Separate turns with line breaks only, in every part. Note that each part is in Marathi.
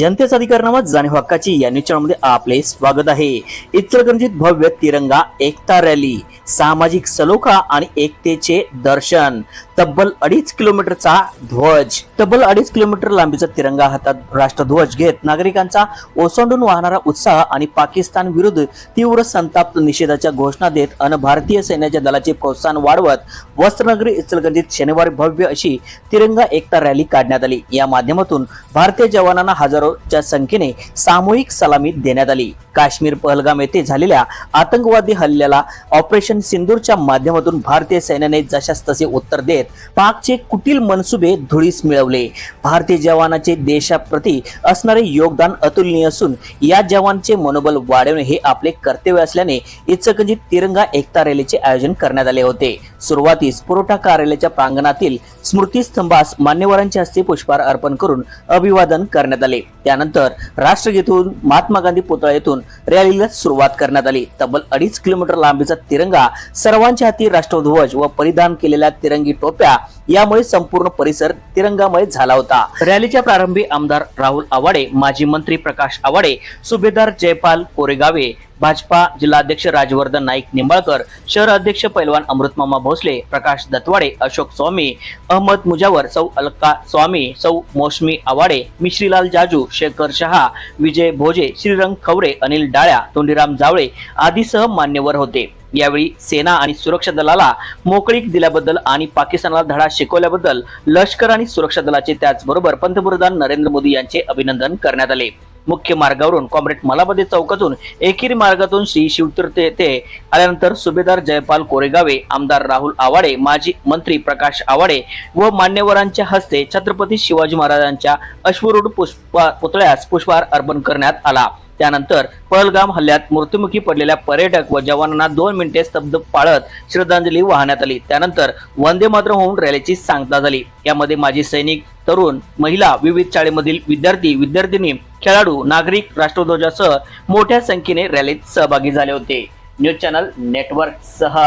जनतेचा अधिकार नामात जाणीव हक्काची या न्यूज चॅनलमध्ये आपले स्वागत आहे. इचलकरंजीत भव्य तिरंगा एकता रॅली सामाजिक सलोखा आणि एकतेचे दर्शन तब्बल अडीच किलोमीटरचा ध्वज तब्बल अडीच किलोमीटर लांबीचा तिरंगा हातात राष्ट्रध्वज घेत नागरिकांचा ओसंडून वाहणारा उत्साह आणि पाकिस्तान विरुद्ध तीव्र संताप निषेधाच्या घोषणा देत अन भारतीय सैन्याच्या दलाचे प्रोत्साहन वाढवत वस्त्रनगरी इचलकरंजीत शनिवारी भव्य अशी तिरंगा एकता रॅली काढण्यात आली. या माध्यमातून भारतीय जवानांना हजारो च्या संख्येने सामूहिक सलामी देण्यात आली. काश्मीर पहलगाम येथे झालेल्या आतंकवादी हल्ल्याला ऑपरेशन सिंदूरच्या माध्यमातून भारतीय सैन्याने जशास तसे उत्तर देत पाकचे कुटील मनसुबे धुळीस मिळवले. भारतीय जवानाचे देशाप्रती असणारे योगदान अतुलनीय असून या जवानचे मनोबल वाढवणे हे आपले कर्तव्य असल्याने इचकंजीत तिरंगा एकता रॅलीचे आयोजन करण्यात आले होते. सुरुवातीस पुरवठा कार्यालयाच्या प्रांगणातील स्मृतीस्तंभास मान्यवरांच्या हस्ते पुष्पहार अर्पण करून अभिवादन करण्यात आले. त्यानंतर राष्ट्रगीतून महात्मा गांधी पुतळा येथून रॅलीला सुरुवात करण्यात आली. तब्बल अडीच किलोमीटर लांबीचा तिरंगा सर्वांच्या हाती राष्ट्रध्वज व परिधान केलेल्या तिरंगी टोप्या यामुळे संपूर्ण परिसर तिरंगामय झाला होता. रॅलीच्या प्रारंभी आमदार राहुल आवाडे माजी मंत्री प्रकाश आवाडे सुभेदार जयपाल कोरेगावे भाजपा जिल्हाध्यक्ष राजवर्धन नाईक निंबाळकर शहर अध्यक्ष पैलवान अमृतमामा भोसले प्रकाश दत्वाडे अशोक स्वामी अहमद मुजावर सौ अलका स्वामी सौ मोशमी आवाडे मिश्रीलाल जाजू शेखर शहा विजय भोजे श्रीरंग खवरे अनिल डाळ्या तोंडीराम जावळे आदीसह मान्यवर होते. यावेळी सेना आणि सुरक्षा दलाला मोकळीक दिल्याबद्दल आणि पाकिस्तानाला धडा शिकवल्याबद्दल लष्कर आणि सुरक्षा दलाचे त्याचबरोबर पंतप्रधान नरेंद्र मोदी यांचे अभिनंदन करण्यात आले. मुख्य मार्गावरून कॉम्रेड मलापती चौकातून एकेरी मार्गातून श्री शिवतीर्थ येथे आल्यानंतर सुभेदार जयपाल कोरेगावे आमदार राहुल आवाडे माजी मंत्री प्रकाश आवाडे व मान्यवरांच्या हस्ते छत्रपती शिवाजी महाराजांच्या अश्वरूढ पुष्पा पुतळ्यास पुष्पहार अर्पण करण्यात आला. त्यानंतर पळगाम हल्ल्यात मृत्युमुखी पडलेल्या पर्यटक व जवानांना दोन मिनिटे स्तब्ध पाळत श्रद्धांजली वाहण्यात आली. त्यानंतर वंदे मात्र होऊन रॅलीची सांगता झाली. यामध्ये माजी सैनिक तरुण महिला विविध शाळेमधील विद्यार्थी विद्यार्थिनी खेळाडू नागरिक राष्ट्रध्वजासह मोठ्या संख्येने रॅलीत सहभागी झाले होते. न्यूज चॅनल नेटवर्क सह.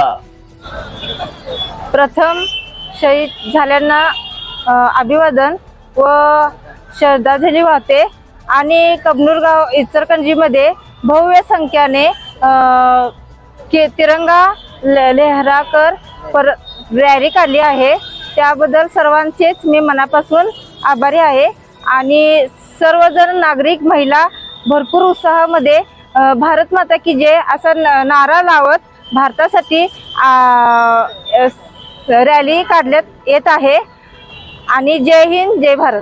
प्रथम शहीद झाल्यांना अभिवादन व श्रद्धांजली वाहते. आणि कबनूरगाव इचरकंजीमध्ये भव्य संख्याने के तिरंगा लेहराकर पर रॅली काढली आहे. त्याबद्दल सर्वांचेच मी मनापासून आभारी आहे. आणि सर्वजण नागरिक महिला भरपूर उत्साहामध्ये भारत माता की जय असा न- नारा लावत भारतासाठी रॅली काढण्यात येत आहे. आणि जय हिंद जय भारत.